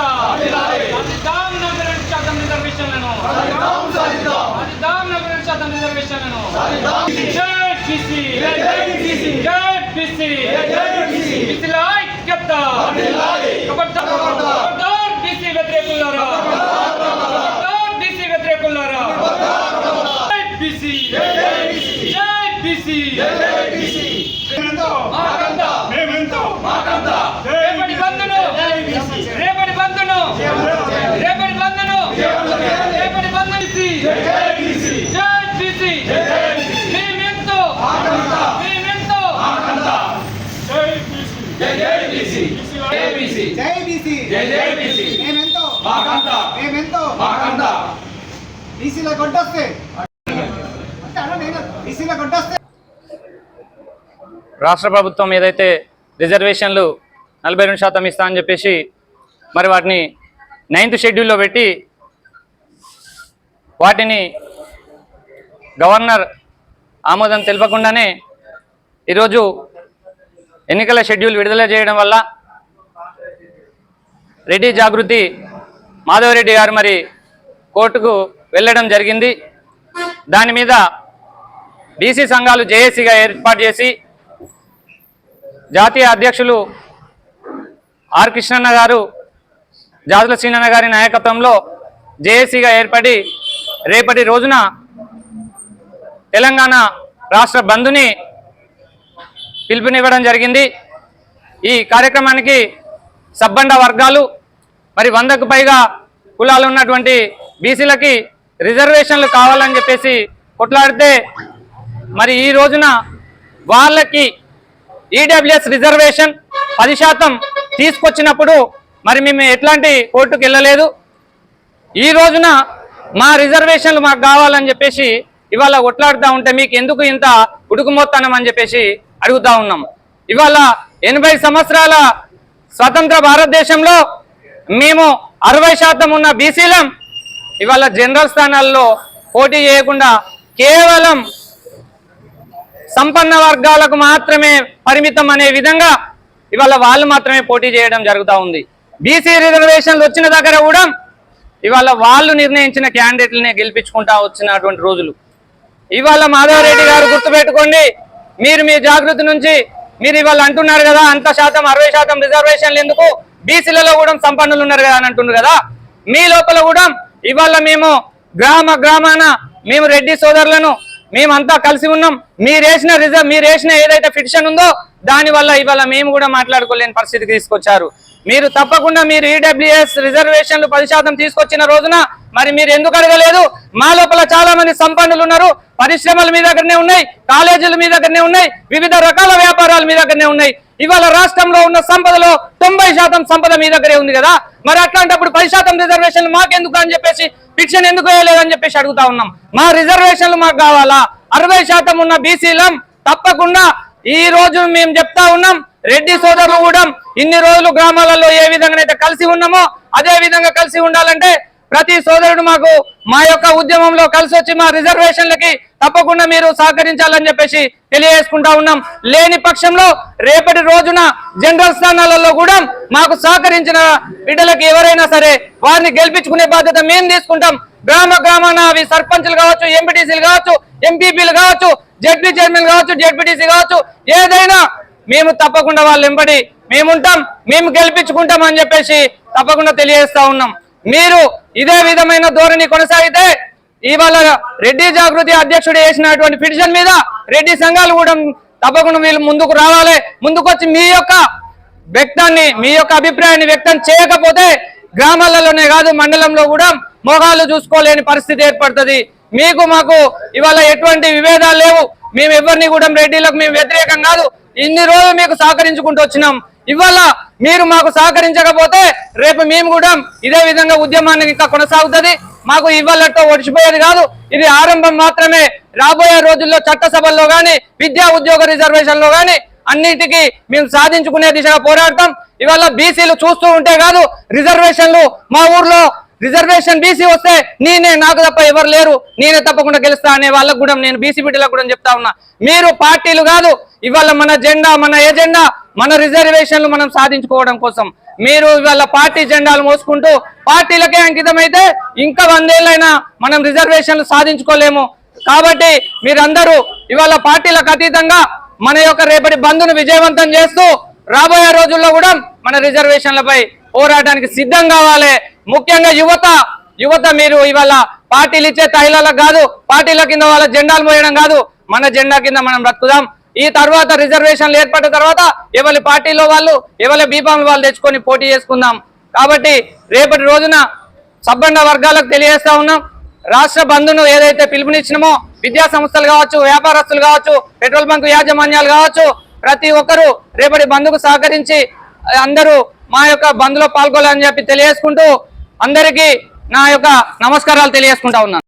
ఐక్యత సాధిద్దాం నలభై రెండు శాతం రిజర్వేషన్లను సాధిద్దాం నలభై రెండు శాతం రిజర్వేషన్లను జై బీసీ జై బీసీ బీసీల ఐక్యత కబడ్దార్ కబడ్దార్ బీసీ వ్యతిరేకులారా కబడ్దార్ బీసీ వ్యతిరేకులారా జై బీసీ జై బీసీ రేపటి బంధును రేపటి బంధును రేపటి బంధును రేపటి బంధు జై బీసీ మేమెంతో మేమెంతో జై బీసీ మేమెంతో. బీసీలో రాష్ట్ర ప్రభుత్వం ఏదైతే రిజర్వేషన్లు నలభై రెండు శాతం ఇస్తా అని చెప్పేసి మరి వాటిని నైన్త్ షెడ్యూల్లో పెట్టి వాటిని గవర్నర్ ఆమోదం తెలపకుండానే ఈరోజు ఎన్నికల షెడ్యూల్ విడుదల చేయడం వల్ల రెడ్డి జాగృతి మాధవరెడ్డి గారు మరి కోర్టుకు వెళ్ళడం జరిగింది. దాని మీద బీసీ సంఘాలు జేఏసీగా ఏర్పాటు చేసి జాతీయ అధ్యక్షులు ఆర్ కృష్ణన్న గారు జాతుల శ్రీనన్న గారి నాయకత్వంలో జేఏసీగా ఏర్పడి రేపటి రోజున తెలంగాణ రాష్ట్ర బంధుని పిలుపునివ్వడం జరిగింది. ఈ కార్యక్రమానికి సబ్బండ వర్గాలు మరి వందకు పైగా కులాలు ఉన్నటువంటి బీసీలకి రిజర్వేషన్లు కావాలని చెప్పేసి కొట్లాడితే మరి ఈ రోజున వాళ్ళకి ఈడబ్ల్యూఎస్ రిజర్వేషన్ పది శాతం తీసుకొచ్చినప్పుడు మరి మేము ఎట్లాంటి కోర్టుకు వెళ్ళలేదు. ఈ రోజున మా రిజర్వేషన్లు మాకు కావాలని చెప్పేసి ఇవాళ కొట్లాడుతూ ఉంటే మీకు ఎందుకు ఇంత ఉడుకుమోత్తానం అని చెప్పేసి అడుగుతా ఉన్నాం ఇవాళ ఎనభై సంవత్సరాల స్వతంత్ర భారతదేశంలో మేము అరవై శాతం ఉన్న బీసీలం ఇవాళ జనరల్ స్థానాల్లో పోటీ చేయకుండా కేవలం సంపన్న వర్గాలకు మాత్రమే పరిమితం అనే విధంగా ఇవాళ వాళ్ళు మాత్రమే పోటీ చేయడం జరుగుతూ ఉంది. బీసీ రిజర్వేషన్లు వచ్చిన దగ్గర కూడా ఇవాళ వాళ్ళు నిర్ణయించిన క్యాండిడేట్లనే గెలిపించుకుంటా వచ్చినటువంటి రోజులు. ఇవాళ మాధవరెడ్డి గారు గుర్తుపెట్టుకోండి మీరు మీ జాగృతి నుంచి మీరు ఇవాళ అంటున్నారు కదా అంత శాతం అరవై శాతం రిజర్వేషన్లు ఎందుకు? బీసీలలో కూడా సంపన్నులు ఉన్నారు కదా అని అంటున్నారు కదా. మీ లోపల కూడా ఇవాళ మేము గ్రామ గ్రామాన మేము రెడ్డి సోదరులను మేమంతా కలిసి ఉన్నాం. మీరేసిన రిజర్వ్ మీరేసిన ఏదైతే ఫిక్షన్ ఉందో దాని వల్ల ఇవాళ మేము కూడా మాట్లాడుకోలేని పరిస్థితికి తీసుకొచ్చారు. మీరు తప్పకుండా మీరు ఈడబ్ల్యూఎస్ రిజర్వేషన్లు పది శాతం తీసుకొచ్చిన రోజున మరి మీరు ఎందుకు అడగలేదు? మా లోపల చాలా మంది సంపన్నులు ఉన్నారు. పరిశ్రమలు మీ దగ్గరనే ఉన్నాయి కాలేజీలు మీ దగ్గరనే ఉన్నాయి వివిధ రకాల వ్యాపారాలు మీ దగ్గరనే ఉన్నాయి. ఇవాళ రాష్ట్రంలో ఉన్న సంపదలో తొంభై శాతం సంపద మీ దగ్గరే ఉంది కదా. మరి అట్లాంటప్పుడు పది శాతం రిజర్వేషన్లు మాకెందుకు అని చెప్పేసి ఫిక్షన్ ఎందుకు వేయలేదని చెప్పేసి అడుగుతా ఉన్నాం. మా రిజర్వేషన్లు మాకు కావాలా? అరవై శాతం ఉన్న బీసీలం తప్పకుండా ఈ రోజు మేము చెప్తా ఉన్నాం రెడ్డి సోదరులు కూడా ఇన్ని రోజులు గ్రామాలలో ఏ విధంగానైతే కలిసి ఉన్నామో అదే విధంగా కలిసి ఉండాలంటే ప్రతి సోదరుడు మాకు మా యొక్క ఉద్యమంలో కలిసి వచ్చి మా రిజర్వేషన్లకి తప్పకుండా మీరు సహకరించాలని చెప్పేసి తెలియజేసుకుంటా ఉన్నాం. లేని పక్షంలో రేపటి రోజున జనరల్ స్థానాలలో కూడా మాకు సహకరించిన బిడ్డలకి ఎవరైనా సరే వారిని గెలిపించుకునే బాధ్యత మేము తీసుకుంటాం. గ్రామ గ్రామాన అవి సర్పంచులు కావచ్చు ఎంపీటీసీలు కావచ్చు ఎంపీపీలు కావచ్చు జడ్పీ చైర్మన్ కావచ్చు జడ్పీటీసీ కావచ్చు ఏదైనా మేము తప్పకుండా వాళ్ళు వెంబడి మేముంటాం మేము గెలిపించుకుంటాం అని చెప్పేసి తప్పకుండా తెలియజేస్తా ఉన్నాం. మీరు ఇదే విధమైన ధోరణి కొనసాగితే ఇవాళ రెడ్డి జాగృతి అధ్యక్షుడు వేసినటువంటి పిటిషన్ మీద రెడ్డి సంఘాలు కూడా తప్పకుండా వీళ్ళు ముందుకు రావాలి. ముందుకొచ్చి మీ యొక్క వ్యక్తాన్ని మీ యొక్క అభిప్రాయాన్ని వ్యక్తం చేయకపోతే గ్రామాలలోనే కాదు మండలంలో కూడా మోగాలు చూసుకోలేని పరిస్థితి ఏర్పడుతుంది. మీకు మాకు ఇవాళ ఎటువంటి విభేదాలు లేవు. మేము ఎవరిని కూడా రెడ్డిలకు మేము వ్యతిరేకం కాదు. ఇన్ని రోజులు మీకు సహకరించుకుంటూ వచ్చినాం. ఇవాళ మీరు మాకు సహకరించకపోతే రేపు మేము కూడా ఇదే విధంగా ఉద్యమాన్ని ఇంకా కొనసాగుతుంది. మాకు ఇవాళతో ఒడిచిపోయేది కాదు. ఇది ఆరంభం మాత్రమే. రాబోయే రోజుల్లో చట్టసభల్లో గాని విద్యా ఉద్యోగ రిజర్వేషన్లో కానీ గాని అన్నిటికీ మేము సాధించుకునే దిశగా పోరాడతాం. ఇవాళ బీసీలు చూస్తూ ఉంటే కాదు రిజర్వేషన్లు మా ఊర్లో రిజర్వేషన్ బీసీ వస్తే నేనే నాకు తప్ప ఎవరు లేరు. నేనే తప్పకుండా గెలుస్తా అనే వాళ్ళకు కూడా నేను బీసీ బిడ్డలకు కూడా చెప్తా ఉన్నా. మీరు పార్టీలు కాదు ఇవాళ మన జెండా మన ఎజెండా మన రిజర్వేషన్లు మనం సాధించుకోవడం కోసం. మీరు ఇవాళ పార్టీ జెండాలు మోసుకుంటూ పార్టీలకే అంకితమైతే ఇంకా వందేళ్ళైనా మనం రిజర్వేషన్లు సాధించుకోలేము. కాబట్టి మీరందరూ ఇవాళ పార్టీలకు అతీతంగా మన యొక్క రేపటి బంధును విజయవంతం చేస్తూ రాబోయే రోజుల్లో కూడా మన రిజర్వేషన్లపై పోరాటానికి సిద్ధం కావాలి. ముఖ్యంగా యువత యువత మీరు ఇవాళ పార్టీలు ఇచ్చే తైలాలకు కాదు పార్టీల కింద వాళ్ళ జెండాలు మోయడం కాదు. మన జెండా కింద మనం బ్రతుకుదాం. ఈ తర్వాత రిజర్వేషన్లు ఏర్పడిన తర్వాత ఎవరి పార్టీలో వాళ్ళు ఎవరి బీపాం వాళ్ళు తెచ్చుకొని పోటీ చేసుకుందాం. కాబట్టి రేపటి రోజున సబ్బండ వర్గాలకు తెలియజేస్తా ఉన్నాం. రాష్ట్ర బంధును ఏదైతే పిలుపునిచ్చినామో విద్యా సంస్థలు కావచ్చు వ్యాపారస్తులు కావచ్చు పెట్రోల్ బంక్ యాజమాన్యాలు కావచ్చు ప్రతి ఒక్కరూ రేపటి బంధుకు సహకరించి అందరూ మా యొక్క బంధులో పాల్గొనాలని చెప్పి తెలియజేసుకుంటూ అందరికీ నా యొక్క నమస్కారాలు తెలియజేసుకుంటా ఉన్నాను.